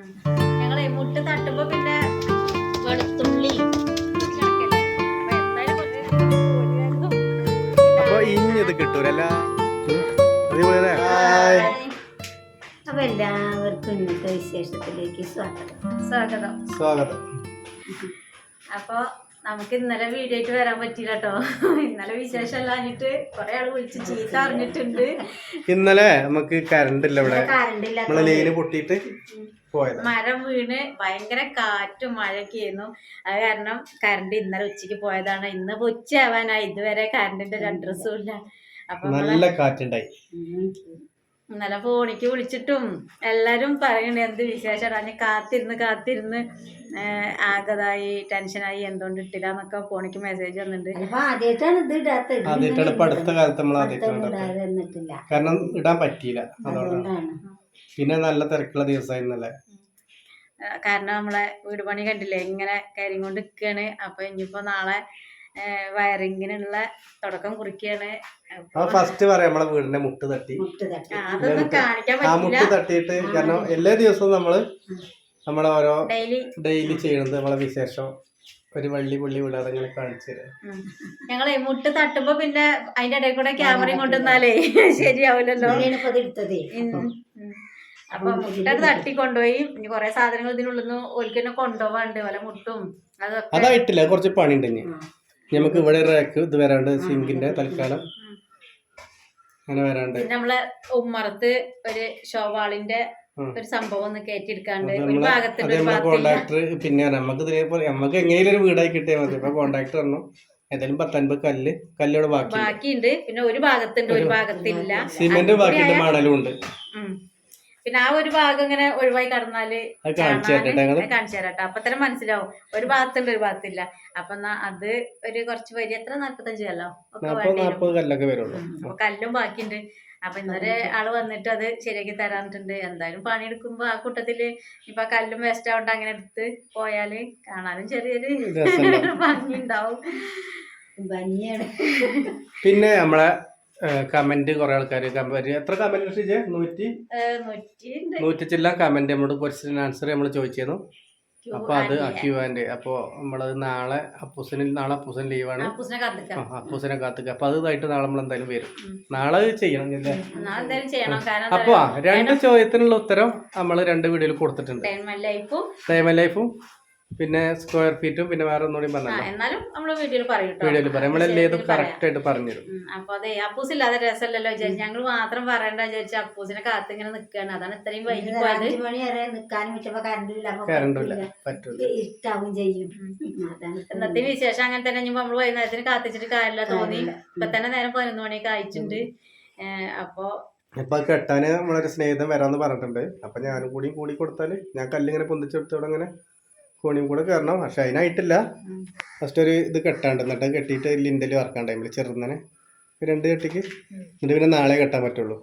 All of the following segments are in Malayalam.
ഞങ്ങളെ മുട്ട് തട്ടുമ്പോ പിന്നെ വെളുത്തുള്ളി. അപ്പൊ ഇഞ്ഞത് കിട്ടൂലല്ല അപ്പൊ എല്ലാവർക്കും ഇന്നത്തെ വിശേഷത്തിലേക്ക് സ്വാഗതം. സ്വാഗതം. സ്വാഗതം. അപ്പൊ നമുക്ക് ഇന്നലെ വീഡിയോ ആയിട്ട് വരാൻ പറ്റില്ല കേട്ടോ ഇന്നലെ വിശേഷം അല്ലാഞ്ഞിട്ട് കൊറേ ആൾ വിളിച്ച് ചീത്ത അറിഞ്ഞിട്ടുണ്ട്. ഇന്നലെ നമുക്ക് കറണ്ട് ഇല്ല ഇവിടെ. കറണ്ടില്ല നമ്മളെ ലൈന് പൊട്ടിയിട്ട് മരം വീണ് ഭയങ്കര കാറ്റും മഴയൊക്കെ ആയിരുന്നു അത് കാരണം കറണ്ട് ഇന്നലെ ഉച്ചയ്ക്ക് പോയതാണ്. ഇന്ന് ഉച്ച ഉച്ചയാവാനായി ഇതുവരെ കറണ്ടിന്റെ ഒരു അഡ്രസ്സും ഇല്ല. അപ്പൊ നമ്മൾ നല്ല കാറ്റുണ്ടായി. ഇന്നലെ ഫോണിക്ക് വിളിച്ചിട്ടും എല്ലാരും പറയണേ എന്ത് വിശേഷം ഞാൻ കാത്തിരുന്ന് കാത്തിരുന്ന് ഏഹ് ആകതായി ടെൻഷനായി എന്തുകൊണ്ട് ഇട്ടില്ല എന്നൊക്കെ ഫോണിക്ക് മെസ്സേജ് വന്നിട്ടുണ്ട്. അടുത്ത കാലത്ത് നമ്മൾ കാരണം ഇടാൻ പറ്റിയില്ല. പിന്നെ നല്ല തിരക്കുള്ള ദിവസമായി ഇന്നലെ ഏഹ് കാരണം നമ്മളെ വീട് പണി കണ്ടില്ലേ ഇങ്ങനെ കാര്യം കൊണ്ട് നിൽക്കുകയാണ് അപ്പൊ ഇനിയിപ്പോ നാളെ വയറിങ്ങിനുള്ള തുടക്കം കുറിക്കുകയാണ് ഫസ്റ്റ് പറയാം നമ്മളെ വീടിന്റെ മുട്ട് തട്ടി. മുട്ട് തട്ടി. ആ, അതൊന്നും കാണിക്കാൻ ആ മുട്ട് തട്ടിയിട്ട് കാരണം എല്ലാ ദിവസവും നമ്മൾ നമ്മളെ ഓരോ ഡെയിലി ഡെയിലി ചെയ്യണത് നമ്മളെ വിശേഷം ഒരു വള്ളി പുള്ളി വിടാതെ ഇങ്ങനെ കാണിച്ചു ഞങ്ങളെ മുട്ട് തട്ടുമ്പോ പിന്നെ അതിന്റെ ഇടയിൽ കൂടെ ക്യാമറയും കൊണ്ടുവന്നാലേ ശരിയാവില്ലല്ലോ അപ്പൊ മുട്ടത് തട്ടിക്കൊണ്ടുപോയി. ഇനി കുറെ സാധനങ്ങൾ ഇതിനുള്ളിൽ നിന്ന് തന്നെ കൊണ്ടുപോവാണ്ട് വല്ല മുട്ടും അതൊക്കെ. അതായിട്ടില്ല കുറച്ച് പണി ഇനി. നമുക്ക് ഇവിടെ റാക്ക് ഇത് വരാണ്ട് സിങ്കിന്റെ തൽക്കാലം. അങ്ങനെ വരാണ്ട്. പിന്നെ നമ്മളെ ഉമ്മറത്ത് ഒരു ഷോവാളിന്റെ ഒരു സംഭവം ഒന്ന് കയറ്റിയെടുക്കാണ്ട് ഒരു ഭാഗത്തിന്റെ ഒരു കോണ്ടാക്ടർ പിന്നെ നമുക്ക് ഇതേപോലെ നമുക്ക് എങ്ങനെയും ഒരു വീടായി കിട്ടിയാൽ മതി. ഇപ്പൊ കോണ്ടാക്ടർ പറഞ്ഞു ഏതായാലും പത്തൊൻപത് കല്ല് കല്ലോട് ബാക്കി ബാക്കിയുണ്ട്. പിന്നെ ഒരു ഭാഗത്തുണ്ട് ഒരു ഭാഗത്തില്ല. സിമെന്റ് ബാക്കിയുണ്ട് മണലും ഉണ്ട്. ഉം. പിന്നെ ആ ഒരു ഭാഗം ഇങ്ങനെ ഒഴിവായി കടന്നാൽ കാണിച്ചു തരട്ടെ അപ്പൊ തന്നെ മനസ്സിലാവും. ഒരു ഭാഗത്തുണ്ട് ഒരു ഭാഗത്തില്ല. അപ്പൊ എന്നാ അത് ഒരു കുറച്ച് വരി എത്ര? നാല്പത്തഞ്ച് കല്ലോ? അപ്പൊ കല്ലും ബാക്കിയുണ്ട്. അപ്പൊ ഇന്നൊരു ആൾ വന്നിട്ട് അത് ശരിയാക്കി തരാനിട്ടുണ്ട്. എന്തായാലും പണിയെടുക്കുമ്പോ ആ കൂട്ടത്തിൽ ഇപ്പൊ കല്ലും വേസ്റ്റ് ആവണ്ട അങ്ങനെ എടുത്ത് പോയാൽ കാണാനും ചെറിയൊരു. ഭംഗി ഉണ്ടാവും ഭംഗിയാണ്. പിന്നെ നമ്മളെ കമന്റ് കുറെ ആൾക്കാർ എത്ര കമന്റ് നൂറ്റി നൂറ്റി നൂറ്റി ചില്ല കമന്റ് നമ്മളോട് ക്വസ്റ്റ്യൻ ആൻസർ നമ്മൾ ചോദിച്ചിരുന്നു. അപ്പൊ അത്. ക്യൂ ആൻഡ് അപ്പൊ നമ്മളത് നാളെ അപ്പൂസിന് നാളെ അപ്പൂസൻ ലീവാണ് അപ്പൂസിനെ അപ്പൂസിനെ കാത്തുക അപ്പൊ അത് ഇതായിട്ട് നാളെ നമ്മൾ എന്തായാലും വരും. നാളെ ചെയ്യണം അല്ലേ അപ്പൊ രണ്ട് ചോദ്യത്തിനുള്ള ഉത്തരം നമ്മൾ രണ്ട് വീഡിയോയിൽ കൊടുത്തിട്ടുണ്ട്. ലൈഫും പിന്നെ സ്ക്വയർ ഫീറ്റും പിന്നെ വേറെ ഒന്നുകൂടി പറഞ്ഞു എന്നാലും നമ്മൾ വീഡിയോയിൽ പറയും ട്ടോ. വീഡിയോയിൽ പറയാം. നമ്മളെല്ലാം ഇത്. കറക്റ്റ് ആയിട്ട് പറഞ്ഞുതരും. ഉം, അപ്പൊ അതെ അപ്പൂസ് ഇല്ലാതെ രസമല്ലല്ലോ വിചാരിച്ചു ഞങ്ങൾ മാത്രം പറയണ്ട വിചാരിച്ചു അപ്പൂസിനെ കാത്ത് ഇങ്ങനെ നിൽക്കുകയാണ് അതാണ് ഇത്രയും വൈകി പോയത്. മണി വരെ പറ്റുമ്പോ കറണ്ടില്ല. പറ്റൂല. ചെയ്യും. ഇന്നത്തെ വിശേഷം അങ്ങനെ തന്നെ. ഇനിയിപ്പോ നമ്മൾ വൈകുന്നേരത്തിന് കാത്തിച്ചിട്ട് കാര്യമില്ല തോന്നി. ഇപ്പൊ തന്നെ നേരം പതിനൊന്ന് മണിയൊക്കെ അയച്ചിട്ടുണ്ട് അപ്പൊ ഇപ്പൊ കെട്ടാന് നമ്മളൊരു സ്നേഹിതം വരാന്ന് പറഞ്ഞിട്ടുണ്ട്. അപ്പൊ ഞാനും കൂടി കൂടി കൊടുത്താൽ ഞാൻ കല്ലിങ്ങനെ പൊന്തിച്ചെടുത്തോടെ അങ്ങനെ കോണിയും കൂടെ കയറണം പക്ഷെ അതിനായിട്ടില്ല. ഫസ്റ്റ് ഒരു ഇത് കെട്ടാണ്ട്. എന്നിട്ട് കെട്ടിയിട്ട് ലിൻഡൽ വറക്കാൻ ടൈമിൽ ചെറുന്നനെ രണ്ട് കെട്ടിക്ക്. എന്നിട്ട് പിന്നെ നാളെ കെട്ടാൻ പറ്റുള്ളൂ.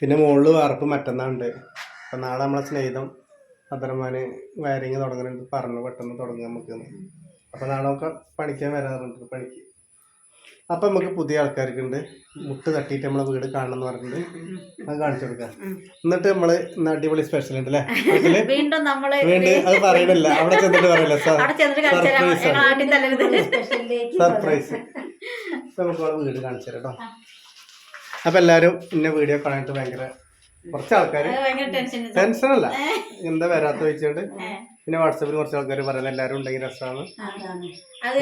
പിന്നെ മുകളിൽ വാർപ്പ് മറ്റന്നാളുണ്ട്. അപ്പം നാളെ നമ്മളെ സ്നേഹിതം അബ്ദുറഹ്മാന് വയറിങ് തുടങ്ങുന്നുണ്ട് പറഞ്ഞു പെട്ടെന്ന് തുടങ്ങാൻ നമുക്ക് അപ്പം നാളെ ഒക്കെ പണിക്കാൻ വരാറുണ്ട്. പണിക്ക് അപ്പം നമുക്ക് പുതിയ ആൾക്കാർക്കുണ്ട്. മുട്ട് തട്ടിയിട്ട് നമ്മളെ വീട് കാണണം എന്ന് പറഞ്ഞിട്ടുണ്ട്. അത് കാണിച്ചു കൊടുക്കാം. എന്നിട്ട് നമ്മൾ ഇന്ന് അടിപൊളി സ്പെഷ്യൽ ഉണ്ട് അല്ലേ വീട്ടിൽ? വീണ്ടും നമ്മൾ വീണ്ടും അത് പറയണില്ല. അവിടെ ചെന്നിട്ട് പറയില്ല? സർപ്രൈസ് സർപ്രൈസ് നമുക്ക് വീട് കാണിച്ചു തരാം കേട്ടോ. അപ്പൊ എല്ലാരും ഇന്ന വീഡിയോ കാണാനായിട്ട് ഭയങ്കര കുറച്ച് ആൾക്കാർ ടെൻഷൻ ടെൻഷൻ അല്ല. എന്താ വരാത്ത വെച്ചിട്ട് പിന്നെ വാട്സപ്പിൽ കുറച്ച് ആൾക്കാർ പറയുന്നത് എല്ലാരും ഉണ്ടെങ്കിൽ രസമാണ്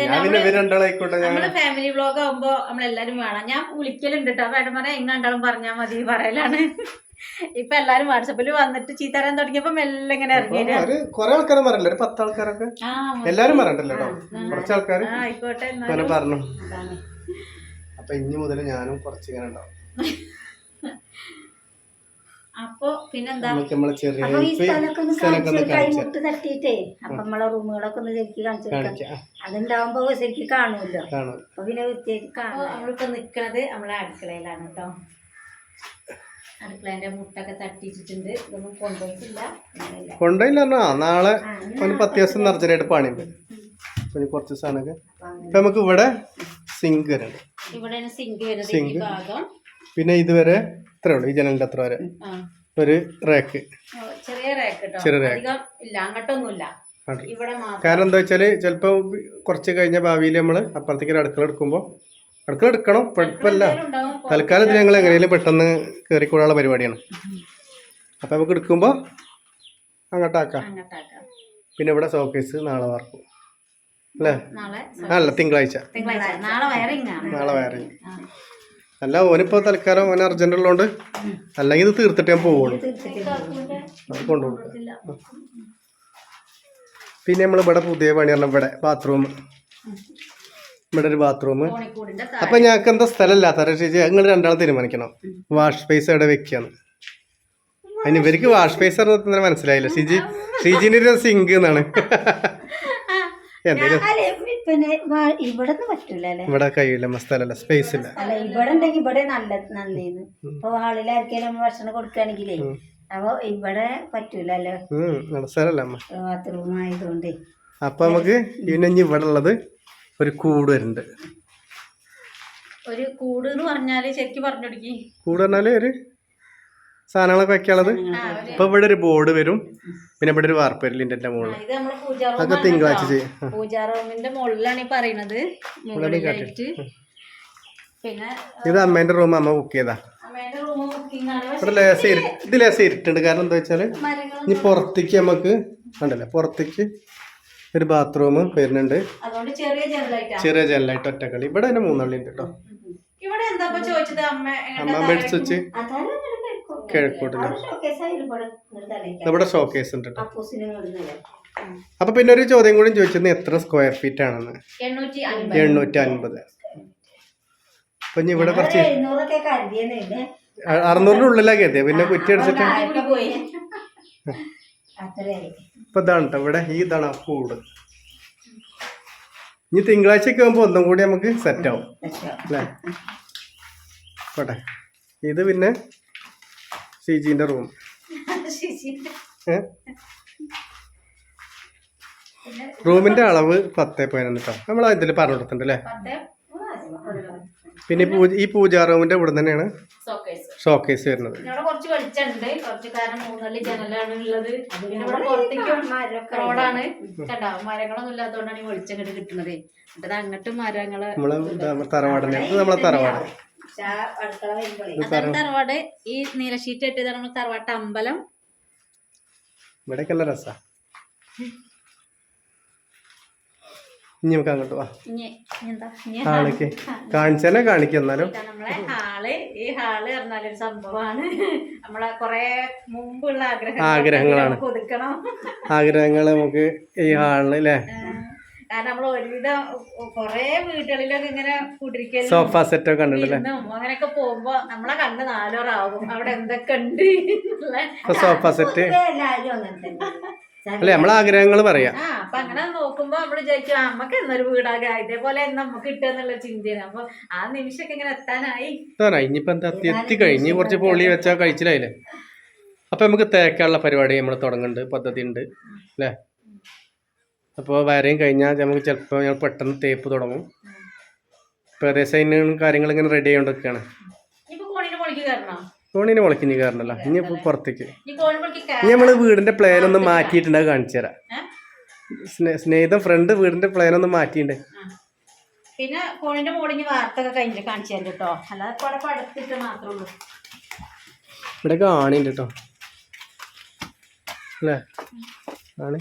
ഞാൻ പിന്നെ ഇവർ രണ്ടാളായിക്കോട്ടെ ഞാൻ നമ്മൾ ഫാമിലി വ്ലോഗ് ആകുമ്പോ നമ്മളെല്ലാരും വേണം. ഞാൻ വിളിക്കലുണ്ട് കേട്ടോ വേണം പറയാം എങ്ങാണ്ടാളും പറഞ്ഞാൽ മതി പറയലാണ്. ഇപ്പൊ എല്ലാരും വാട്സപ്പിൽ വന്നിട്ട് ചീത്ത പറയാൻ തുടങ്ങിയപ്പോ മെല്ലെ ഇങ്ങനെ ഇറങ്ങി അപ്പൊ ഒരു കുറെ ആൾക്കാരും പറയില്ല ഒരു പത്ത് ആൾക്കാരൊക്കെ എല്ലാരും പറയണ്ടല്ലോ കേട്ടോ കുറച്ച് ആൾക്കാർ ആയിക്കോട്ടെ അങ്ങനെ പറഞ്ഞു. അപ്പൊ ഇനി മുതൽ ഞാനും കുറച്ച് ഇങ്ങനെ ഉണ്ടാവും. അപ്പൊ പിന്നെന്താ? അപ്പൊ ഈ സ്ഥലമൊക്കെ ഒന്ന് കാണിച്ചു തട്ടിയിട്ടേ. അപ്പൊ നമ്മളെ റൂമുകളൊക്കെ ഒന്ന് ശരിക്ക് കാണിച്ചു കൊടുക്കാം അതുണ്ടാവുമ്പോ ശരിക്ക് കാണുമല്ലോ കാണും. അപ്പൊ പിന്നെ വൃത്തിയായിട്ട് കാണാം. നമ്മളിപ്പോ നിക്കണത് നമ്മളെ അടുക്കളയിലാണ് കേട്ടോ അടുക്കളേന്റെ മുട്ടൊക്കെ തട്ടിച്ചിട്ടുണ്ട് ഇതൊന്നും കൊണ്ടുപോയിട്ടില്ല. കൊണ്ടുപോയില്ല നാളെ പത്ത് ദിവസം അർജന്റായിട്ട് പണിയുണ്ട് കുറച്ച് സാധനമൊക്കെ. ഇപ്പൊ നമുക്ക് ഇവിടെ സിങ്ക് വരുന്നുണ്ട് ഇവിടെ സിങ്ക്. വരുന്നത് പിന്നെ ഇതുവരെ ഇത്രേ ഉള്ളൂ ഈ ജനലിന്റെ അത്ര വരെ. ഒരു റാക്ക്. ചെറിയ റാക്ക് ചെറിയ റാക്ക്. ഇല്ല അങ്ങോട്ടൊന്നുമില്ല. കാരണം എന്താ വെച്ചാൽ ചിലപ്പോൾ കുറച്ച് കഴിഞ്ഞ ഭാവിയിൽ നമ്മൾ അപ്പുറത്തേക്ക് ഒരു അടുക്കള എടുക്കുമ്പോൾ അടുക്കള എടുക്കണം കുഴപ്പമില്ല. തൽക്കാലത്തിൽ ഞങ്ങൾ എങ്ങനെയും പെട്ടെന്ന് കയറിക്കൂടാനുള്ള പരിപാടിയാണ്. അപ്പം നമുക്ക് എടുക്കുമ്പോൾ അങ്ങോട്ടാക്കാം. പിന്നെ ഇവിടെ ഷോക്കേസ് നാളെ വാർക്കും. അല്ലേ? അല്ല തിങ്കളാഴ്ച. നാളെ വയറിങ് അല്ല ഓനിപ്പോൾ തൽക്കാലം ഓൻ അർജന്റ് ഉള്ളതുകൊണ്ട് അല്ലെങ്കിൽ ഇത് തീർത്തിട്ട് ഞാൻ പോവുള്ളൂ. അത് കൊണ്ടുപോകും പിന്നെ നമ്മൾ ഇവിടെ പുതിയ പണി പറഞ്ഞ ഇവിടെ ബാത്റൂം ഇവിടെ ഒരു ബാത്റൂം അപ്പൊ ഞങ്ങൾക്ക് എന്താ സ്ഥലമില്ലാത്ത ചേച്ചി നിങ്ങൾ രണ്ടാൾ തീരുമാനിക്കണം. വാഷ് സ്പേസ് അവിടെ വെക്കാന്ന്. അതിന് ഇവർക്ക് വാഷ് സ്പേസ് പറഞ്ഞാൽ മനസ്സിലായില്ല. ഷിജി ഷിജിന്റെ ഒരു സിങ്ക് എന്നാണ് എന്തേലും അല്ലെ പിന്നെ ഇവിടെ ഇവിടുന്ന് പറ്റൂല അല്ലേ? ഇവിടെ കഴിയില്ല സ്ഥലമല്ല സ്പേസ് ഇല്ല. അല്ല ഇവിടെ ഉണ്ടെങ്കിൽ ഇവിടെ നല്ല നന്ദിന്ന് ഇപ്പൊ ഹാളിലായിരിക്കും നമ്മൾ ഭക്ഷണം കൊടുക്കുകയാണെങ്കിലേ അപ്പൊ ഇവിടെ പറ്റൂലല്ലോ ബാത്റൂം ആയതുകൊണ്ട്. അപ്പൊ നമുക്ക് ഇനി ഇവിടെ ഉള്ളത് ഒരു കൂട് വരുന്നുണ്ട്. ഒരു കൂട് എന്ന് പറഞ്ഞാൽ ശരിക്കും പറഞ്ഞൊടുക്കി കൂട് പറഞ്ഞാൽ ഒരു സാധനങ്ങളൊക്കെ വെക്കാനുള്ളത്. ഇപ്പൊ ഇവിടെ ഒരു ബോർഡ് വരും. പിന്നെ ഇവിടെ ഒരു വാർപ്പ് വരും ലിന്റെ മുകളിൽ ഇത് നമ്മൾ പൂജാ അതൊക്കെ തിങ്കളാഴ്ച ചെയ്യും. ആ. പൂജാ റൂമിന്റെ മുകളിലാണ് ഈ പറയണത്. മുകളിലായിട്ട് പിന്നെ ഇത് അമ്മേന്റെ റൂം അമ്മ ബുക്ക് ചെയ്താ. അമ്മേന്റെ റൂം ബുക്കിംഗ് ആണ്. ഇവിടെ ലേശം ഇരു ഇത് ലേശം ഇരുട്ടുണ്ട് കാരണം എന്താ വെച്ചാൽ മരങ്ങൾ ഇനി പുറത്തേക്ക് നമുക്ക് ഉണ്ടല്ലേ പുറത്തേക്ക് ഒരു ബാത്റൂം വരുന്നുണ്ട്. അതുകൊണ്ട് ചെറിയ ജനലായിട്ടാ. ചെറിയ ജനലായിട്ട് ഒറ്റക്കളി. ഇവിടെ തന്നെ മൂന്നള്ളി ഉണ്ട് കേട്ടോ ഇവിടെ എന്താ ഇപ്പൊ ചോദിച്ചത്? അമ്മ അമ്മ വെച്ച്. കിഴക്കോട്ടില്ല? ഇവിടെ ഷോക്കേസ് ഉണ്ട് കേട്ടോ അപ്പൊ പിന്നെ ഒരു ചോദ്യം കൂടി ചോദിച്ചത് എത്ര സ്ക്വയർ ഫീറ്റ് ആണെന്ന്? എണ്ണൂറ്റി അൻപത്. അപ്പൊ ഇനി ഇവിടെ കുറച്ച് അറുന്നൂറിന് കരുതിയെന്നില്ലേ അ- അറുന്നൂറിന്റെ ഉള്ളിലാ കരുതിയ. പിന്നെ കുറ്റി അടിച്ചിട്ട് ഇപ്പൊ ഇതാണ് കേട്ടോ ഇവിടെ ഈ ഇതാണ് ആ കൂട്. ഇനി തിങ്കളാഴ്ച ഒക്കെ ആകുമ്പോൾ ഒന്നും കൂടി നമുക്ക് സെറ്റ് ആവും. അല്ലേ? പോട്ടെ. ഇത് പിന്നെ ഷിജിന്റെ റൂം. റൂമിന്റെ അളവ് പത്തേ പോയിന്റ് കേട്ടോ നമ്മൾ ഇതിൽ പറഞ്ഞു കൊടുത്തിട്ടുണ്ട് അല്ലേ? പിന്നെ ഈ പൂജാ റൂമിന്റെ ഇവിടെ തന്നെയാണ് ഷോക്കേസ് വരുന്നത്. നമ്മളെ ഇതാ. തറവാടിനെ നമ്മളെ തറവാട്. അതാണ് തറവാട്. ഈ നീലഷീറ്റ് ഇട്ടതാണ് നമ്മൾ തറവാട്ട് അമ്പലം. ഇവിടെയൊക്കെ നല്ല രസാ. ഇനി നമുക്ക് അങ്ങോട്ട് വാ. ഇനി ഇനി എന്താ? ഇനി ഹാളിക്ക് കാണിച്ചനെ കാണിക്കും എന്നാലും. നമ്മളെ ഹാൾ. ഈ ഹാൾ പറഞ്ഞാലൊരു സംഭവമാണ് നമ്മളെ കൊറേ മുമ്പുള്ള ആഗ്രഹങ്ങളാണ്. ആഗ്രഹങ്ങൾ നമുക്ക് ഈ ഹാളിൽ അല്ലേ കാരണം നമ്മൾ ഒരുവിധം കൊറേ വീടുകളിലൊക്കെ ഇങ്ങനെ കുടിരിക്കലും സോഫ സെറ്റ് ഒക്കെ അങ്ങനെയൊക്കെ പോകുമ്പോ നമ്മളെ കണ്ണ് നാലോറാവും. അവിടെ എന്തൊക്കെ ഉണ്ട് സോഫ സെറ്റ്. അല്ലെ നമ്മളെ ആഗ്രഹങ്ങൾ പറയാം. ആ അപ്പൊ അങ്ങനെ നോക്കുമ്പോ നമ്മൾ ചോദിച്ചു നമ്മക്ക് എന്നൊരു വീടാകാം ഇതേപോലെ നമുക്ക് കിട്ടുക എന്നുള്ള ചിന്തയാണ്. അപ്പൊ ആ നിമിഷമൊക്കെ ഇങ്ങനെ എത്താനായി. ഇനിയിപ്പോ എന്താ എത്തി എത്തി കഴിഞ്ഞ് കുറച്ച് പൊള്ളി വെച്ചാൽ കഴിച്ചില്ലേ അപ്പൊ നമുക്ക് തേക്കാനുള്ള പരിപാടി നമ്മൾ തുടങ്ങുന്നുണ്ട് പദ്ധതി ഉണ്ട് അല്ലേ? അപ്പോൾ വരയും കഴിഞ്ഞാൽ നമുക്ക് ചിലപ്പോൾ ഞങ്ങൾ പെട്ടെന്ന് തേപ്പ് തുടങ്ങും. ഇപ്പോൾ ഏകദേശം കാര്യങ്ങളിങ്ങനെ റെഡി ആയിക്കൊണ്ടിരിക്കുകയാണ് ഫോണിന് മുളക്കിഞ്ഞ് കയറണല്ലോ ഇനി ഇപ്പോൾ പുറത്തേക്ക്. ഇനി നമ്മൾ വീടിന്റെ പ്ലാൻ ഒന്ന് മാറ്റിയിട്ടുണ്ട് കാണിച്ചു തരാം. സ്നേ- സ്നേഹിതം ഫ്രണ്ട് വീടിന്റെ പ്ലാൻ ഒന്ന് മാറ്റിയിട്ടുണ്ട് പിന്നെ കോണിന്റെ മുകളിൽ വാർത്തൊക്കെ കഴിഞ്ഞിട്ട് കാണിച്ചു തരാം കേട്ടോ അല്ലാതെ പടുത്തിട്ട് മാത്രമേ ഉള്ളൂ. ഇവിടെ കാണിണ്ട് കേട്ടോ അല്ലേ? ആണ്.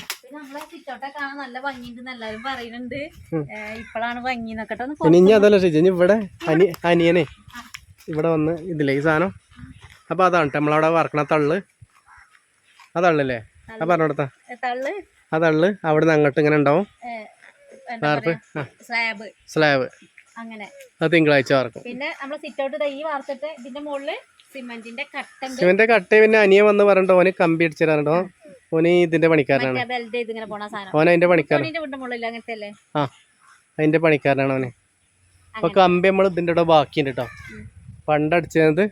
ഇനി അതല്ല ചേച്ചി ഇനി ഇവിടെ അനി അനിയനെ ഇവിടെ വന്ന് ഇതില്ലേ ഈ സാധനം. അപ്പൊ അതാണ് നമ്മളവിടെ വറക്കണ തള്ള്. ആ തള്ളല്ലേ? ആ പറഞ്ഞോടത്ത ആ തള്ള് അവിടെ നിന്ന് അങ്ങോട്ട് ഇങ്ങനെ ഉണ്ടാവും. സ്ലാബ്. അത് തിങ്കളാഴ്ച വറക്കും. പിന്നെ നമ്മൾ വാർത്തിട്ട് ഇതിന്റെ സിമെന്റിന്റെ കട്ട പിന്നെ അനിയ വന്ന് പറഞ്ഞിട്ടോ ഓന് കമ്പി അടിച്ചു തരാനുണ്ടോ ഓന് ഇതിന്റെ പണിക്കാരനാണ്. ഓന ഓൻ അതിന്റെ പണിക്കാരൻ. ആ അതിന്റെ പണിക്കാരനാണ് അവന് അപ്പൊ കമ്പി നമ്മൾ ഇതിന്റെ കൂടെ ബാക്കിയുണ്ട് കേട്ടോ പണ്ട് അടിച്ചത്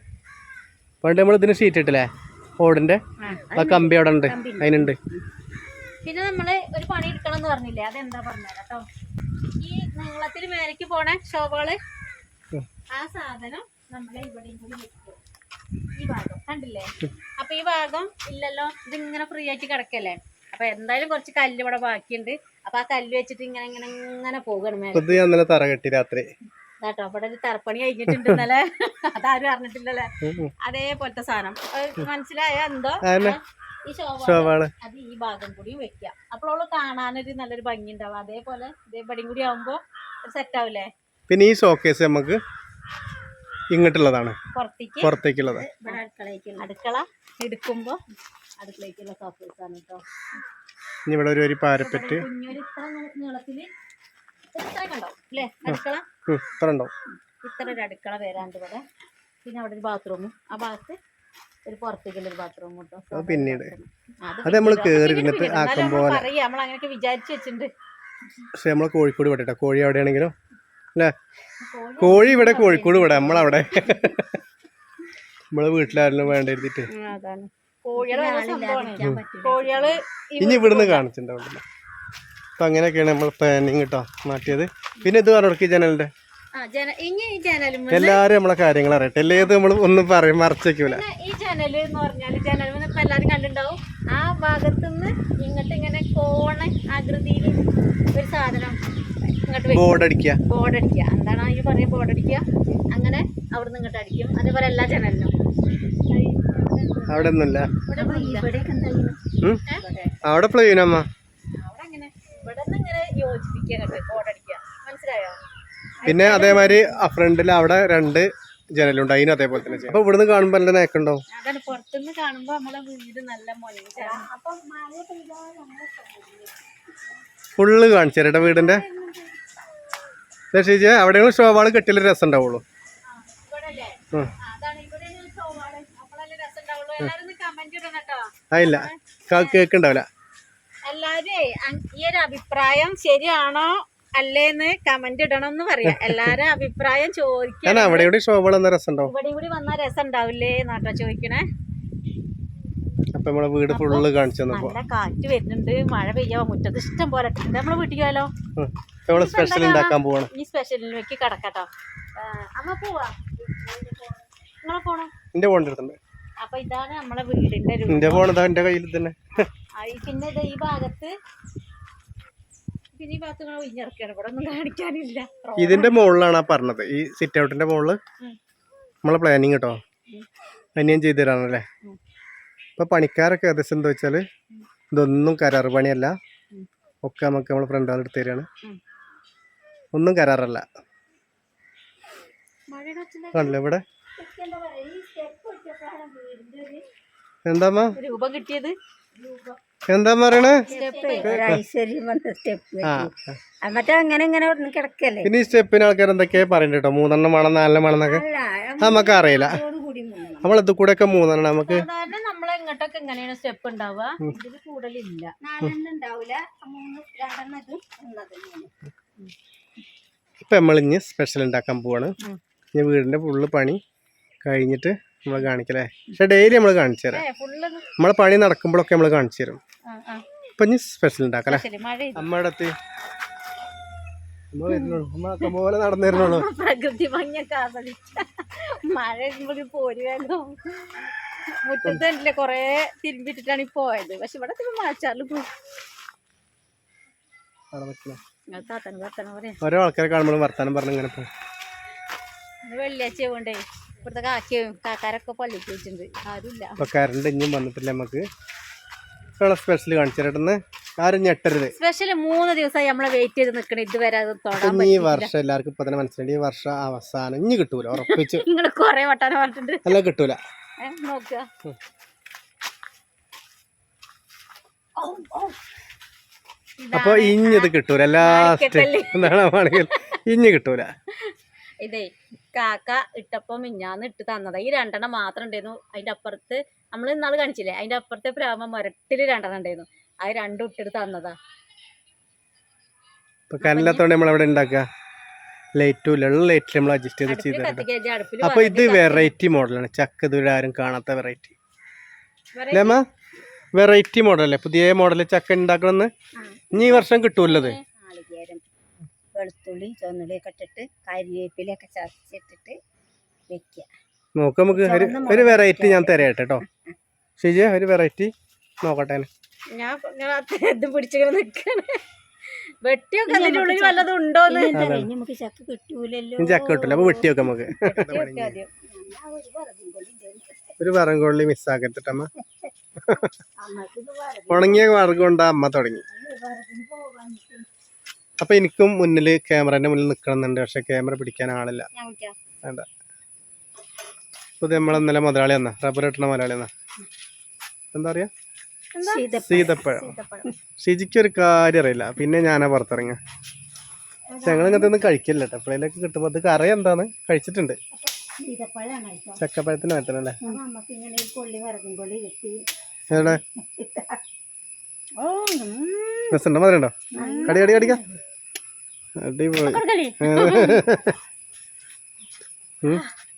പണ്ട് നമ്മൾ ഇതിന് ഷീറ്റ് ഇട്ടില്ലേ ഓടിന്റെ ആ. കമ്പി അവിടെ ഉണ്ട്. അതിനുണ്ട്. പിന്നെ നമ്മൾ ഒരു പണി എടുക്കണം എന്ന് പറഞ്ഞില്ലേ? അതെന്താ പറഞ്ഞത് കേട്ടോ ഈ നീളത്തിൽ മേലേക്ക് പോണ ഷോകൾ. ആ സാധനം നമ്മളെ ഇവിടെ കൂടി വെക്കും. ഈ ഭാഗം കണ്ടില്ലേ? അപ്പൊ ഈ ഭാഗം ഇല്ലല്ലോ ഇതിങ്ങനെ ഫ്രീ ആയിട്ട് കിടക്കല്ലേ? അപ്പൊ എന്തായാലും കുറച്ച് കല്ല് ഇവിടെ ബാക്കിയുണ്ട്. അപ്പൊ ആ കല്ല് വെച്ചിട്ട് ഇങ്ങനെ ഇങ്ങനെ ഇങ്ങനെ പോകണം തറ കെട്ടി രാത്രി. കേട്ടോ അവിടെ ഒരു തറപ്പണി കഴിഞ്ഞിട്ടുണ്ട് ഇന്നലെ. അതാരും അറിഞ്ഞിട്ടില്ലല്ലേ? അതേപോലത്തെ സാധനം. മനസ്സിലായ എന്തോ? ഈ ശോഭ ശോഭാണ്. അത് ഈ ഭാഗം കൂടി വെക്കാം. അപ്പോൾ കാണാനൊരു നല്ലൊരു ഭംഗി ഉണ്ടാവും അതേപോലെ ഇതേപടിയും കൂടി ആവുമ്പോ സെറ്റ് ആവില്ലേ പിന്നെ ഈ ഷോക്കേസ് നമുക്ക് ഇങ്ങോട്ടുള്ളതാണ്. പുറത്തേക്ക്. പുറത്തേക്കുള്ളത്. ഇവിടെ അടുക്കളയ്ക്കുള്ള അടുക്കള എടുക്കുമ്പോ അടുക്കളയ്ക്കുള്ള സോഫേഴ്സ് ആണ് കേട്ടോ ഇനി ഇവിടെ ഒരു ഒരു പാരപ്പെറ്റ് കുഞ്ഞൊരു ഇത്ര നീ- നീളത്തിൽ ഇത്ര കണ്ടോ? അല്ലേ അടുക്കള? ഉം, ഇത്ര ഉണ്ടാവും. ഇത്ര ഒരു അടുക്കള വരാണ്ട് ഇവിടെ. പിന്നെ അവിടെ ഒരു ബാത്റൂമും ആ ഭാഗത്ത് ഒരു പുറത്തേക്കുള്ള ഒരു ബാത്റൂം കേട്ടോ അത് പിന്നീട്. അത് നമ്മൾ കേറി ഇരുന്നിട്ട് ആക്കം പോലെ. നമ്മൾ അങ്ങനെയൊക്കെ വിചാരിച്ചു വെച്ചിട്ടുണ്ട്. പക്ഷെ നമ്മളെ കോഴിക്കോട് ഇവിടെ കേട്ടോ കോഴി എവിടെയാണെങ്കിലും അല്ലേ കോഴി ഇവിടെ കോഴിക്കോട് ഇവിടെ നമ്മളവിടെ. നമ്മളെ വീട്ടിലായിരുന്നു വേണ്ട എഴുതിട്ട് ഉം, അതാണ്. കോഴികൾ വേറെ സംഭവമാണ്? ഇരിക്കാൻ പറ്റില്ല. കോഴികൾ ഇനി ഇവിടുന്ന് കാണിച്ചിട്ടുണ്ടാവില്ല അപ്പൊ അങ്ങനെയൊക്കെയാണ് നമ്മൾ പ്ലാനിങ് കേട്ടോ മാറ്റിയത്. പിന്നെ ഇത് പറഞ്ഞു ജനലിന്റെ. ആ ജന ഇനി ഈ ജനലും എല്ലാരും നമ്മളെ കാര്യങ്ങൾ അറിയട്ടെ. അല്ലേ ഇത് നമ്മൾ ഒന്നും പറയും മറച്ചേക്കൂല. ഈ എന്ന് പറഞ്ഞാൽ ജനൽ ഇപ്പൊ എല്ലാരും കണ്ടിട്ടുണ്ടാവും. ആ ഭാഗത്തുനിന്ന് ഇങ്ങോട്ട് ഇങ്ങനെ കോണ ആകൃതിയിൽ ഒരു സാധനം ബോർഡ് അടിക്കുക ബോർഡ് അടിക്കുക എന്താണ് ഈ പറയുക ബോർഡ് അടിക്കുക അങ്ങനെ നിന്ന് ഇങ്ങോട്ട് അടിക്കും. അതേപോലെ എല്ലാ ജനലിനും അവിടെ ഒന്നുമില്ല? അവിടെ പ്ലെയിനമ്മ അവിടെ അങ്ങനെ ഇവിടെ ഇങ്ങനെ യോജിപ്പിക്കുക ബോർഡ് അടിക്കുക മനസ്സിലായോ? പിന്നെ അതേമാതിരി ആ ഫ്രണ്ടിൽ അവിടെ രണ്ട് ജനലുണ്ട് അതിന് അതേപോലെ തന്നെ ചെയ്യും. അപ്പൊ ഇവിടുന്ന് കാണുമ്പോ നല്ല നേക്കുണ്ടോ? പുറത്തുനിന്ന് കാണുമ്പോ നമ്മളെ വീട് നല്ല ഫുള്ള് കാണിച്ചു തരട്ടെ വീടിന്റെ. ചേച്ചി അവിടെയുള്ള ഷോവാൾ കെട്ടിയൊരു രസം ഉണ്ടാവുള്ളൂ അതില്ല കേക്കുണ്ടാവില്ല എല്ലാരും ഈ ഒരു അഭിപ്രായം ശരിയാണോ അല്ലേന്ന് കമന്റ് ഇടണം എന്ന് പറയാ. എല്ലാരും അഭിപ്രായം ചോദിക്കാൻ ഇവിടെ കൂടി വന്നാ രസം ഉണ്ടാവില്ലേ നാട്ടാ ചോദിക്കണേ. അപ്പൊ നമ്മളെ വീട് ഫുള്ള് കാണിച്ചു തന്നപ്പോ. നല്ല കാറ്റ് വരുന്നുണ്ട് മഴ പെയ്യാ മുറ്റത്ത് ഇഷ്ടം പോലെ നമ്മളെ വീട്ടിൽ പോയാലോ. നമ്മൾ സ്പെഷ്യൽ ഉണ്ടാക്കാൻ പോവാണ്. ഈ സ്പെഷ്യലിലേക്ക് കിടക്കട്ടോ. അമ്മ പോവാ? നിങ്ങളെ പോണോ? എന്റെ ഫോണിന്റെ അടുത്തുണ്ട്. അപ്പൊ ഇതാണ് നമ്മളെ വീടിന്റെ എന്റെ ഫോൺ ഇതാ എന്റെ കയ്യിൽ തന്നെ. പിന്നെ ഈ ഭാഗത്ത് ഇതിന്റെ മുകളിലാണ് ആ പറഞ്ഞത്. ഈ സിറ്റ് ഔട്ടിന്റെ മുകളിൽ. നമ്മളെ പ്ലാനിങ് കേട്ടോ ഉം. ചെയ്തു തരാണല്ലേ ഇപ്പൊ പണിക്കാരൊക്കെ ഏകദേശം എന്താ വെച്ചാൽ ഇതൊന്നും കരാറ് പണിയല്ല. ഒക്കെ നമുക്ക് നമ്മളെ ഫ്രണ്ടുകൾ എടുത്തു തരാണ്. ഒന്നും കരാറല്ല. ആണല്ലോ ഇവിടെ? എന്താ പറയാ ഈ സ്റ്റെപ്പ് വെച്ചപ്പോഴാണ് വീടിന്റെ ഒരു എന്താമ്മ? രൂപം കിട്ടിയത്. എന്താ പറയണേ? അങ്ങനെ ഇങ്ങനെ കിടക്കല്ലേ? പിന്നെ ഈ സ്റ്റെപ്പിന് ആൾക്കാർ എന്തൊക്കെയാ കേട്ടോ മൂന്നെണ്ണം വേണം നാലെണ്ണം വേണം എന്നൊക്കെ? അല്ല നമുക്ക് അറിയില്ല നമ്മളിത് കൂടെ ഒക്കെ മൂന്നെണ്ണം നമുക്ക് ഇങ്ങോട്ടൊക്കെ എങ്ങനെയാണ് സ്റ്റെപ്പ് ഉണ്ടാവുക? ഇതിൽ കൂടുതലില്ല. നാലെണ്ണം ഉണ്ടാവില്ല മൂന്ന് രണ്ടെണ്ണം ഇതും ഒന്നത് നമ്മളിഞ്ഞ് സ്പെഷ്യൽ ഉണ്ടാക്കാൻ പോവാണ്. ഇനി വീടിന്റെ ഫുള്ള് പണി കഴിഞ്ഞിട്ട് നമ്മൾ കാണിക്കലേ പക്ഷെ ഡെയിലി നമ്മൾ കാണിച്ചു തരാം. നമ്മളെ പണി നടക്കുമ്പോഴൊക്കെ നമ്മൾ കാണിച്ചു തരും. ഇപ്പൊ ഇനി സ്പെഷ്യൽ ഉണ്ടാക്കലേ. അമ്മയുടെ ആക്കം പോലെ നടന്നു വരുന്നുള്ളൂ. പ്രകൃതി ഭംഗിയൊക്കെ ആസ്വദിച്ച മഴ കൂടി പോരി വേഗം. മുറ്റത്ത് തന്നെ കൊറേ തിരുമ്പിട്ടിട്ടാണ് ഈ പോയത്. പക്ഷെ ഇവിടെ അവിടെ നിൽക്കണം നിങ്ങൾ താത്തന പറയാ. ഓരോ ആൾക്കാരെ കാണുമ്പോൾ വർത്താനം പറഞ്ഞു ഇങ്ങനെ പോകും. വെള്ളിയാഴ്ച കൊണ്ടേ ഇവിടുത്തെ കാക്കയും കാക്കാരൊക്കെ പള്ളിക്ക് വെച്ചിട്ടുണ്ട്. ആരുമില്ല. ഇപ്പൊ കറണ്ട് ഇനിയും വന്നിട്ടില്ല നമുക്ക്. സ്പെഷ്യൽ കാണിച്ചു ആരും ഞെട്ടരുത്. സ്പെഷ്യൽ മൂന്ന് ദിവസമായി നമ്മളെ വെയിറ്റ് ചെയ്ത് നിൽക്കണം. ഇതുവരെ അത് തൊടാൻ ഈ വർഷം എല്ലാവർക്കും ഇപ്പൊ തന്നെ മനസ്സിലായി. ഈ വർഷം അവസാനം ഇനി കിട്ടൂല ഉറപ്പിച്ച്. നിങ്ങൾ കൊറേ വട്ടാനം പറഞ്ഞിട്ടുണ്ട്. അല്ല കിട്ടൂല. നോക്കുക ഉം. അപ്പൊ ഇഞ്ഞത് ഇത് കിട്ടൂല. ലാസ്റ്റ് എന്താണെങ്കിൽ എന്താണ് ഇനി കിട്ടൂല. ഇതേ കാക്ക ഇട്ടപ്പം മിഞ്ഞാന്ന് ഇട്ട് തന്നതാ. ഈ രണ്ടെണ്ണം മാത്രം ഉണ്ടായിരുന്നു. അതിന്റെ അപ്പുറത്ത് നമ്മൾ ഇന്നാൾ കാണിച്ചില്ലേ? അതിന്റെ അപ്പുറത്തെ പ്രാമ മരട്ടിൽ രണ്ടെണ്ണം ഉണ്ടായിരുന്നു. അത് രണ്ടും ഇട്ടിട്ട് തന്നതാ. കല്ലാത്തോണ്ട് നമ്മളവിടെ ഉണ്ടാക്കുക? ലൈറ്റും ഇല്ല. ഉള്ള ലൈറ്റിൽ നമ്മൾ അഡ്ജസ്റ്റ് ചെയ്ത് ചെയ്തിട്ടുണ്ട് ചെയ്ത് തരാം അപ്പൊ ഇത് വെറൈറ്റി മോഡലാണ് ചക്ക ഇതുവരെ ആരും കാണാത്ത വെറൈറ്റി അല്ലേമ്മ വെറൈറ്റി മോഡലല്ലേ പുതിയ മോഡൽ ചക്ക ഉണ്ടാക്കണമെന്ന് ഇനി ഈ വർഷം കിട്ടൂല്ലത് നാളികേരം വെളുത്തുള്ളി ചുവന്നുള്ളിയൊക്കെ ഇട്ടിട്ട് കരിവേപ്പിലൊക്കെ ചതച്ചിട്ടിട്ട് വെക്കുക നോക്കാം നമുക്ക് ഒരു ഒരു വെറൈറ്റി ഞാൻ തരാം കേട്ടോ. ഷിജി ഒരു വെറൈറ്റി നോക്കട്ടെ ഞാൻ പിടിച്ചിങ്ങനെ നിൽക്കണ വെട്ടിയൊക്കെ അതിന്റെ ഉള്ളിൽ വല്ലതും ഇനി നമുക്ക് ചക്ക കിട്ടൂലല്ലോ. ചക്ക കിട്ടില്ല അപ്പൊ വെട്ടി വെക്കാം നമുക്ക്. വെട്ടിയൊക്കെ ആദ്യം. ഒരു വറം കൊള്ളി മിസ്സാക്കത്തിട്ടമ്മ ഉണങ്ങിയ വറം കൊണ്ട അമ്മ തുടങ്ങി. അപ്പൊ എനിക്കും മുന്നിൽ ക്യാമറന്റെ മുന്നിൽ നിൽക്കണമെന്നുണ്ട് പക്ഷെ ക്യാമറ പിടിക്കാൻ ആളില്ല. വേണ്ട. ഇപ്പൊ നമ്മളെന്നല്ല നമ്മളെ ഇന്നലെ മുതലാളി എന്നാ റബ്ബർ കിട്ടണ മുതലാളി എന്നാ എന്താ പറയാ? സീതപ്പഴം. ഷിജിക്ക് ഒരു കാര്യം അറിയില്ല പിന്നെ ഞാനാ പുറത്തിറങ്ങ. ഞങ്ങൾ ഇങ്ങനത്തെ ഒന്നും കഴിക്കില്ല കേട്ടോ. എപ്പോഴേലൊക്കെ കിട്ടുമ്പോൾ അത് കറി എന്താന്ന് കഴിച്ചിട്ടുണ്ട്. ചക്കപ്പഴത്തിന് പറ്റണല്ലേ? കിട്ടി. എവിടെ. രസമുണ്ടോ? ഉണ്ടോ കടി കടി കടിക്ക? അടിപൊളി.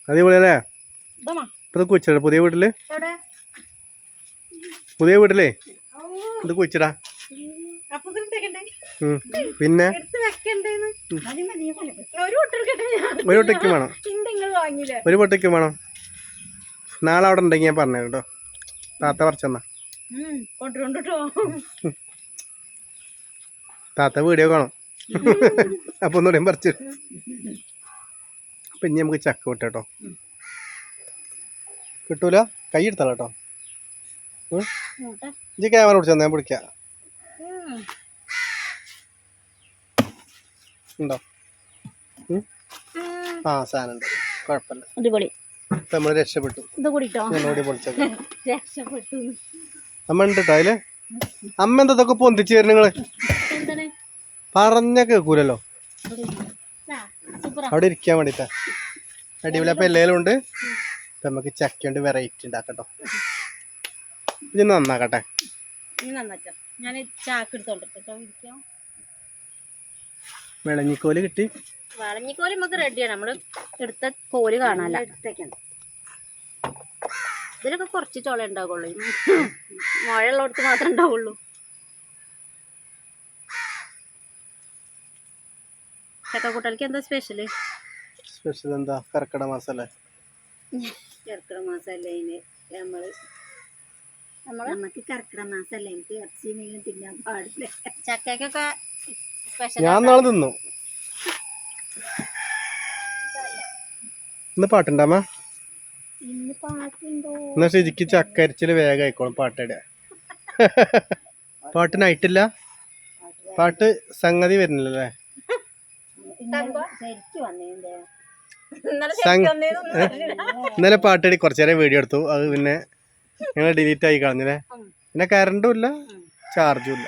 അടിപൊളിയല്ലേ? ഇപ്പൊ കൊച്ചു പുതിയ വീട്ടിൽ? പുതിയ വീട്ടിലേ? ഇത് ഉം. പിന്നെ? ഒരു പൊട്ടയ്ക്ക് വേണം. ഒരു പൊട്ടയ്ക്ക് വേണം. നാളെ അവിടെ ഉണ്ടെങ്കിൽ ഞാൻ പറഞ്ഞു കേട്ടോ. താത്ത പറിച്ചെന്നാ. താത്ത വീഡിയോ കാണും. അപ്പൊ ഒന്നുകൂടെ പറിച്ചു പിന്നെ നമുക്ക് ചക്ക വിട്ടോ കേട്ടോ. കിട്ടൂല? കൈ എടുത്താലോ കേട്ടോ. ഇജ്ജ് ക്യാമറ പിടിച്ചാ ഞാൻ പിടിക്കാം. ഉണ്ടോ? ആ സാധനം ഉണ്ട് കുഴപ്പമില്ല. അടിപൊളി. നമ്മൾ രക്ഷപ്പെട്ടു. ഞങ്ങളോടി പൊളിച്ചത്. അമ്മ ഉണ്ട് കേട്ടോ അതിൽ? അമ്മ എന്താ ഇതൊക്കെ പൊന്തിച്ച് തരും നിങ്ങൾ? പറഞ്ഞ കേക്കൂലല്ലോ. അവിടെ ഇരിക്കാൻ വേണ്ടിട്ടാ. അടിപൊളി. അപ്പൊ എല്ലാവരും ഉണ്ട്. നമുക്ക് ചക്കയുണ്ട് വെറൈറ്റി ഉണ്ടാക്കട്ടോ ഇത് നന്നാക്കട്ടെ. ഞാൻ ചാക്ക് എടുത്തോണ്ടിട്ടോ വിളഞ്ഞിക്കോൽ കിട്ടി. വിളഞ്ഞിക്കോൽ നമുക്ക് റെഡിയാണ് നമ്മൾ എടുത്ത കോൽ കാണാല്ല. എടുത്തേക്കാണ്. ഇതിലൊക്കെ കുറച്ച് ചോള ഉണ്ടാവുള്ളൂ. മഴയുള്ളടത്ത് മാത്രമേ ഉണ്ടാവുള്ളൂ. ചക്കക്കൂട്ടലിക്ക് എന്താ സ്പെഷ്യൽ സ്പെഷ്യൽ എന്താ? കർക്കിടക മാസല്ലേ? കർക്കിടക മാസല്ലേ അതിന് നമ്മൾ നമുക്ക് കർക്കിടക എനിക്ക് ഇറച്ചി മീനും തിന്നാൻ പാടില്ല. ചക്കയ്ക്കൊക്കെ സ്പെഷ്യൽ ഞാൻ നാളെ തിന്നു. ഇന്ന് പാട്ടുണ്ടാമ ഇന്ന് പാട്ടുണ്ടോ എന്നാ ശരിക്ക് ചക്ക അരിച്ചിൽ വേഗം ആയിക്കോളും പാട്ടിടുക പാട്ടിനായിട്ടില്ല പാട്ട് സംഗതി വരുന്നില്ലല്ലേ? ഇന്നലെ പാട്ടടി കുറച്ചു നേരം വീഡിയോ എടുത്തു. അത് പിന്നെ ഞങ്ങൾ ഡിലീറ്റ് ആയി കളഞ്ഞല്ലേ? പിന്നെ കറണ്ടും ഇല്ല ചാർജും ഇല്ല.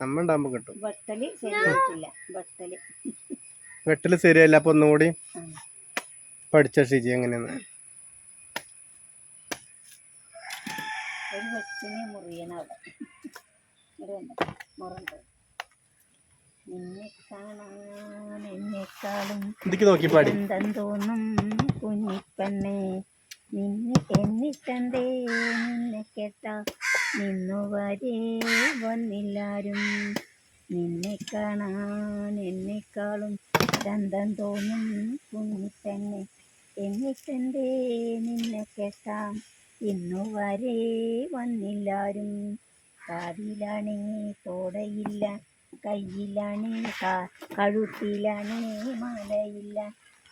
നമ്മണ്ടാകുമ്പോ കിട്ടും. ബട്ടൽ ശരിയായിട്ടില്ല. ബട്ടൽ വെട്ടിൽ ശരിയല്ല അപ്പൊ ഒന്നുകൂടി പഠിച്ച ഷിജി എങ്ങനെയാന്ന്. ഒരു വെട്ടിനെ ഇവിടെ ഉണ്ട്. മുറുണ്ട് നിന്നെ കാണാൻ എന്നെക്കാളും ഇതിക്ക് നോക്കി പാടി. ചന്തം തോന്നും കുഞ്ഞിപ്പെണ്ണെ. നിന്നെ എന്നിട്ടെന്തേ നിന്നെ കേട്ട നിന്നു വരെ വന്നില്ലാരും. നിന്നെ കാണാൻ എന്നെക്കാളും ചന്തം തോന്നും കുഞ്ഞിപ്പെണ്ണെ. എന്നിട്ടെന്തേ നിന്നെ കേട്ടാം ഇന്നു വരെ വന്നില്ലാരും. കാതിലാണേ തോടയില്ല കയ്യിലാണേ കഴുത്തിലാണേ മാലയില്ല.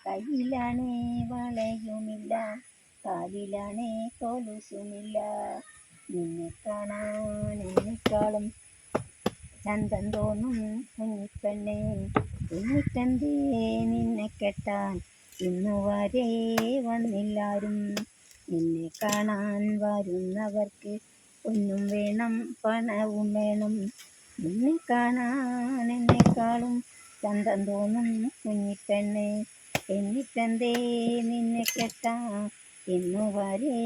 കയ്യിലാണേ വളയുമില്ല. കാലിലാണേ കൊലുസുമില്ല. നിന്നെ കാണാൻ എന്നെക്കാളും ചന്തം തോന്നും കുഞ്ഞിപ്പെണ്ണെ. കുഞ്ഞിട്ടെന്തേ നിന്നെ കെട്ടാൻ ഇന്നു വരെ വന്നില്ലാരും. നിന്നെ കാണാൻ വരുന്നവർക്ക് ഒന്നും വേണം പണവും വേണം. നിന്നെ കാണാൻ എന്നെക്കാളും ചന്തം തോന്നും കുഞ്ഞിപ്പെണ്ണെ. എന്നിട്ടെന്തേ നിന്നെ കെട്ടാ? ഇന്നു വരെ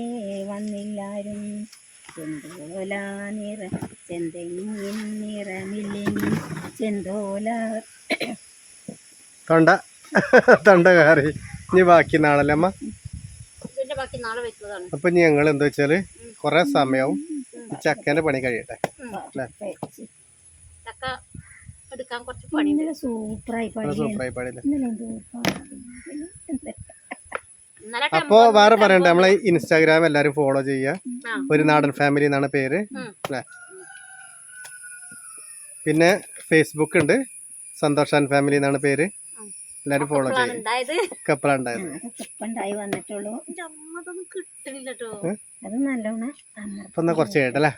വന്നില്ലാരും. ചെന്തോല നിറ ചെന്തെങ്ങിൻ നിറമില്ലെങ്കിൽ ചെന്തോല. തൊണ്ട. തൊണ്ട കാറി ഇനി ബാക്കി നാളല്ലേ അമ്മ? ഇതിന്റെ ബാക്കി നാളെ വെച്ചതാണ്. അപ്പൊ ഇനി ഞങ്ങൾ എന്താ വെച്ചാൽ കൊറേ സമയവും. ഈ ചക്കേന്റെ പണി കഴിയട്ടെ. അല്ലേ വെച്ച് ചക്ക എടുക്ക എടുക്കാൻ കുറച്ച് പണി ഇന്നലെ സൂപ്പറായി പാടില്ല അപ്പോ വേറെ പറയണ്ടേ നമ്മളെ ഇൻസ്റ്റാഗ്രാം എല്ലാരും ഫോളോ ചെയ്യുക. ഒരു നാടൻ ഫാമിലി എന്നാണ് പേര്. അല്ലേ? പിന്നെ ഫേസ്ബുക്ക് ഉണ്ട്. സന്തോഷ് ആൻഡ് ഫാമിലി എന്നാണ് പേര്. എല്ലാരും ഫോളോ ചെയ്യും കപ്പലുണ്ടായത് വന്നിട്ടുള്ളൂ. അപ്പൊ എന്നാ കുറച്ച് കേട്ടല്ലേ?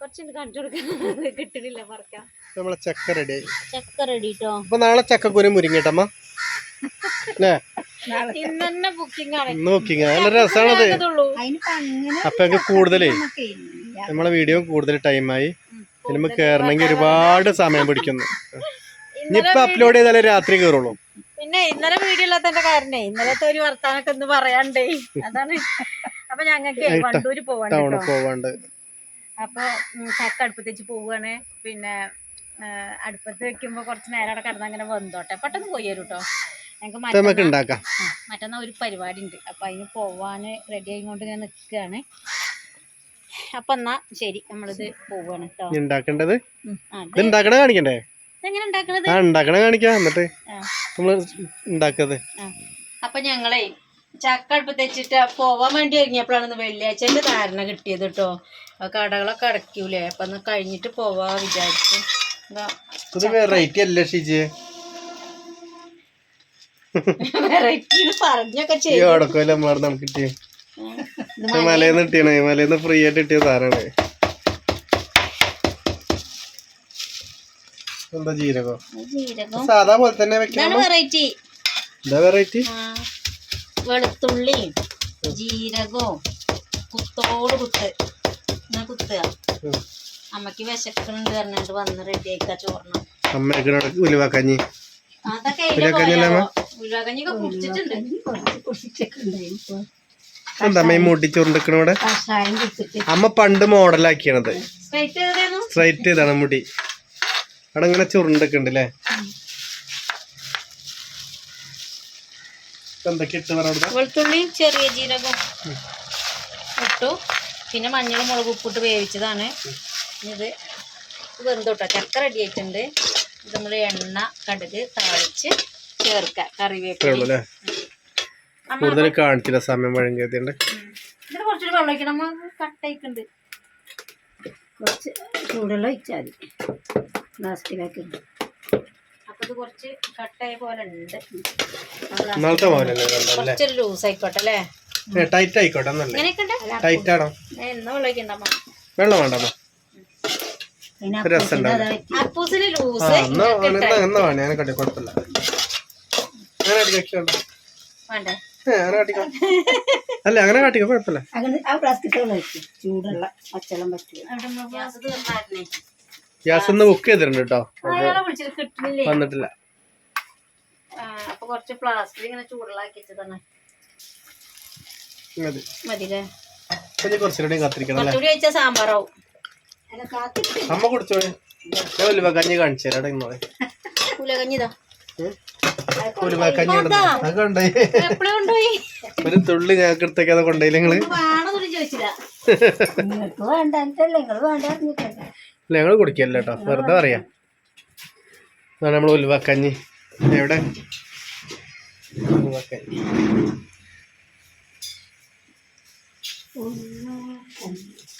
കുറച്ച് കണ്ടു കൊടുക്കാൻ. കിട്ടണില്ല പറിക്കാം നമ്മളെ ചക്ക റെഡി ചക്ക റെഡി കേട്ടോ അപ്പൊ നാളെ ചക്കക്കുരു മുരിങ്ങട്ടമ്മ. അല്ലേ? ബുക്കിംഗ് നല്ല രസമാണത് അപ്പൊ ഞങ്ങൾക്ക് കൂടുതലേ ഇല്ല. നമ്മളെ വീഡിയോ കൂടുതൽ ടൈമായി സിനിമ കയറണമെങ്കിൽ ഒരുപാട് സമയം പിടിക്കുന്നു. ഇനിയിപ്പൊ അപ്ലോഡ് ചെയ്താലേ രാത്രി കയറുള്ളൂ പിന്നെ ഇന്നലെ വീഡിയോ ഇല്ലാത്തതിന്റെ കാരണേ ഇന്നലത്തെ ഒരു വർത്താനൊക്കെ ഒന്ന് പറയാണ്ടേ. അതാണ്. അപ്പൊ ഞങ്ങൾക്ക് വണ്ടൂര് പോവാണ്ട് പോവാണ്ട്. അപ്പൊ ചക്ക അടുപ്പത്തേച്ച് പോവാണ്. പിന്നെ അടുപ്പത്ത് വെക്കുമ്പോ കുറച്ച് നേരം അവിടെ കിടന്ന് അങ്ങനെ വന്നോട്ടെ പെട്ടെന്ന് പോയി വരും കേട്ടോ ഞങ്ങൾക്ക് മറ്റന്നാ ഒരു പരിപാടി ഉണ്ട് അപ്പൊ അതിന് പോവാന് റെഡി ആയിക്കൊണ്ട് ഞാൻ നിൽക്കുകയാണ് അപ്പൊ എന്നാ ശരി നമ്മളിത് പോവാണ് കേട്ടോ ഉണ്ടാക്കേണ്ടത്? ഉണ്ടാക്കണ കാണിക്കണ്ടേ? ഉണ്ടാക്കണത്? ഉണ്ടാക്കണ കാണിക്കാം എന്നിട്ട്. ഉണ്ടാക്കത്. അപ്പൊ ഞങ്ങളെ ചക്ക അടുപ്പത്ത് വെച്ചിട്ട് പോവാൻ വേണ്ടി ഒരുങ്ങിയപ്പോഴാണ് വെള്ളിയാഴ്ച ധാരണ കിട്ടിയത് കേട്ടോ കടകളൊക്കെ അടയ്ക്കൂലേ? അപ്പൊ ഒന്ന് കഴിഞ്ഞിട്ട് പോവാ വിചാരിച്ചു. ഇത് വെറൈറ്റി അല്ലേ ഷിജി? ഓടക്കോല അമ്മാർ നമുക്ക് കിട്ടിയ. മലയിന്ന് കിട്ടിയണേ മലയിന്ന് ഫ്രീ ആയിട്ട് കിട്ടിയ സാധനമാണ്. എന്താ ജീരകോ? സാധാ പോലെ തന്നെ വെക്കണം വെറൈറ്റി എന്താ വെറൈറ്റി വെളുത്തുള്ളി ജീരകവും കുത്തോട് കുത്ത്. എന്നാ കുത്തുക? അമ്മയ്ക്ക് വിശക്കുന്നുണ്ട് പറഞ്ഞിട്ട് വന്ന് റെഡി ആയിക്കാ ചോറിന്. ഉലുവാക്കഞ്ഞി. അതൊക്കെ അമ്മ? കുടിച്ചിട്ടുണ്ട്. എന്താ പണ്ട് മോഡലാക്കിയാണത്. സ്ട്രൈറ്റ് ചെയ്താണ് മുടി. അവിടെ ഇങ്ങനെ ചുരുണ്ടൊക്കെ അല്ലേ എന്തൊക്കെ ഇട്ട് വെളുത്തുള്ളി ചെറിയ ജീരകം ഇട്ടു. പിന്നെ മഞ്ഞളും മുളക് ഉപ്പിട്ട് വേവിച്ചതാണ്. ഇത് വെന്തോട്ടോ. ചക്ക റെഡി ആയിട്ടുണ്ട്. ഇത് നമ്മൾ എണ്ണ കടുക് താളിച്ച് ചേർക്കാം ഇത്രേ കറിവേപ്പില കൂടുതൽ കാണിച്ചില്ല സമയം വഴങ്ങിയതുണ്ട് ഇതിന് കുറച്ചൊരു വെള്ളം ഒഴിക്കണം. അമ്മ കട്ടയിക്കുണ്ട് കുറച്ച് ചൂടുള്ള ഒഴിച്ചാൽ മതി. ലാസ്റ്റിലേക്ക്. അപ്പൊ ഇത് കുറച്ച് കട്ടായ പോലെ ഉണ്ട്. കുറച്ചൊരു ലൂസ് ആയിക്കോട്ടെ അല്ലേ? ടൈറ്റ് ആയിക്കോട്ടെ ടൈറ്റ് ആണോ? വെള്ളം വേണ്ടമ്മ പിന്നെ ഒരു രസം ഉണ്ടാവില്ല അപ്പൂസിന് ലൂസ് എന്നാ എന്നാ എന്നാ ഞാൻ കട്ടി കുഴപ്പമില്ല. അല്ല അങ്ങനെ കാട്ടിക്കോ കുഴപ്പമില്ല. ഗ്യാസ് ഒന്ന് ബുക്ക് ചെയ്തിട്ടുണ്ട് കേട്ടോ. വന്നിട്ടില്ല. അപ്പൊ കുറച്ച് പ്ലാസ്റ്റിക് ഇങ്ങനെ ചൂടുള്ളാക്കി വെച്ചതാണ്. മതി. കുറച്ചുകൂടി കാത്തിരിക്കണം കുറച്ചുകൂടി സാമ്പാറാവും. അമ്മ കുടിച്ചോളി ഞാൻ ഉലുവ കഞ്ഞി കാണിച്ചു തരാം. ഇന്നോളെ ഉലകഞ്ഞിതാ ഉലുവ കഞ്ഞി അത് കൊണ്ടേ ഒരു തുള്ളി ഞങ്ങൾക്ക് എടുത്തേക്ക് അത് കൊണ്ടേ നിങ്ങൾ. ഞങ്ങൾ കുടിക്കല്ലോ കേട്ടോ. വെറുതെ പറയാം. അതാണ് നമ്മൾ ഉലുവ കഞ്ഞി. എവിടെ? ഉലുവ കഞ്ഞി.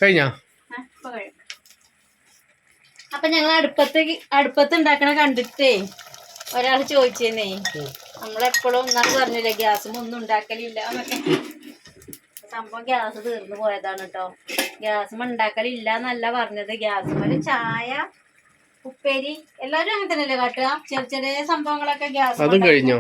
കഴിഞ്ഞാ. അപ്പൊ ഞങ്ങൾ അടുപ്പത്ത് അടുപ്പത്ത് ഉണ്ടാക്കണ കണ്ടിട്ടേ ഒരാൾ ചോദിച്ചേന്നേ. നമ്മളെപ്പോഴും ഇന്നാൾ പറഞ്ഞില്ലേ ഗ്യാസും ഒന്നും ഉണ്ടാക്കലില്ല സംഭവം ഗ്യാസ് തീർന്നു പോയതാണ് കേട്ടോ ഗ്യാസും ഉണ്ടാക്കലില്ല എന്നല്ല പറഞ്ഞത്. ഗ്യാസും ചായ ഉപ്പേരി എല്ലാരും അങ്ങനെ തന്നെയല്ലേ കാട്ടുക? ചെറിയ ചെറിയ സംഭവങ്ങളൊക്കെ ഗ്യാസ് അതും കഴിഞ്ഞോ?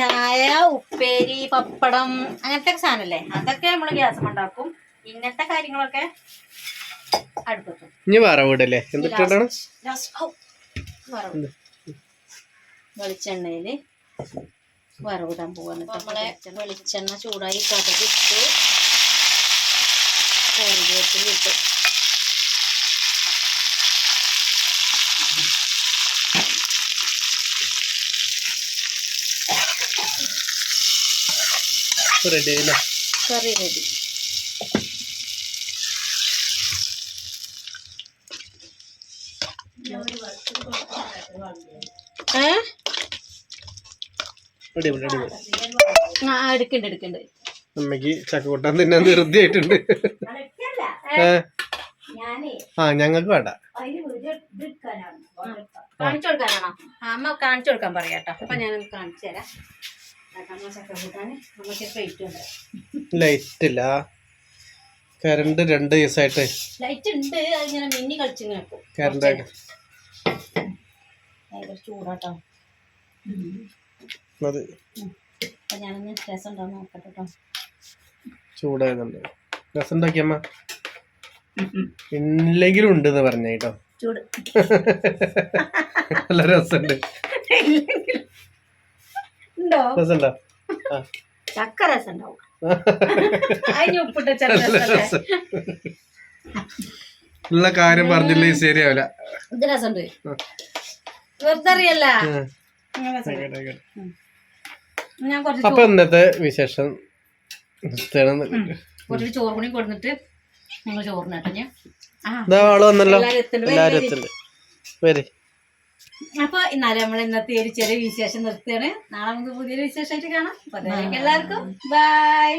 ചായ ഉപ്പേരി പപ്പടം അങ്ങനത്തെ സാധനല്ലേ? അതൊക്കെ നമ്മൾ ഗ്യാസ് ഉണ്ടാക്കും. ഇങ്ങനത്തെ കാര്യങ്ങളൊക്കെ അടുപ്പത്ത്. ഇനി വേറെ വീടല്ലേ? എന്തിട്ടാണ് വെളിച്ചെണ്ണയിൽ വറവിടാൻ പോവാണ്. നമ്മളെ വെളിച്ചെണ്ണ. ചൂടായി കടുക് ഇട്ട് കറിവേപ്പില ഇട്ട്. റെഡി കറി റെഡി അടിപൊളി അടിപൊളി. എടുക്കണ്ട് എടുക്കണ്ട്. അമ്മയ്ക്ക് ചക്കക്കൂട്ടാൻ തിന്നാൻ ധൃതിയായിട്ടുണ്ട് ആ ഞങ്ങൾക്ക് വേണ്ട. കാണിച്ചു കൊടുക്കാനാണോ? അമ്മ കാണിച്ചു കൊടുക്കാൻ പറയാട്ടോ അപ്പൊ ഞാൻ കാണിച്ചു തരാം. ലൈറ്റ് ഇല്ല. കറണ്ട് രണ്ട് ദിവസമായിട്ട്. ലൈറ്റ് ഉണ്ട്. അതിങ്ങനെ മിന്നി കളിച്ചു കറണ്ട് ചൂടാട്ടോ. അത് രസം ചൂടായതുണ്ട് രസം ഉണ്ടാക്കിയമ്മ ഇല്ലെങ്കിലും ഉണ്ട് എന്ന് പറഞ്ഞ കേട്ടോ നല്ല രസമുണ്ട്. ചക്ക രസം ഉണ്ടാവും അതിന് ഉപ്പിട്ട നല്ല രസം. ഉള്ള കാര്യം പറഞ്ഞില്ലേ ശരിയാവില്ല. വെറുതെ അറിയല്ല ഉം. അങ്ങനെ രസമുണ്ട്. ആയിക്കോട്ടെ, ആയിക്കോട്ടെ. ഞാൻ കുറച്ച് അപ്പൊ ഇന്നത്തെ വിശേഷം കുറച്ച് ചോറ് കൂടി കൊടുത്തിട്ട് നിങ്ങൾ ചോറിന് കേട്ടോ ഞാൻ ആൾ വന്നല്ലോ. എല്ലാരും. എത്തുന്നുണ്ട് വരി അപ്പൊ ഇന്നാലും നമ്മൾ ഇന്നത്തെ ഒരു ചെറിയ വിശേഷം നിർത്തുകയാണ്. നാളെ നമുക്ക് പുതിയൊരു വിശേഷമായിട്ട് കാണാം. അപ്പൊ എല്ലാവർക്കും. ബൈ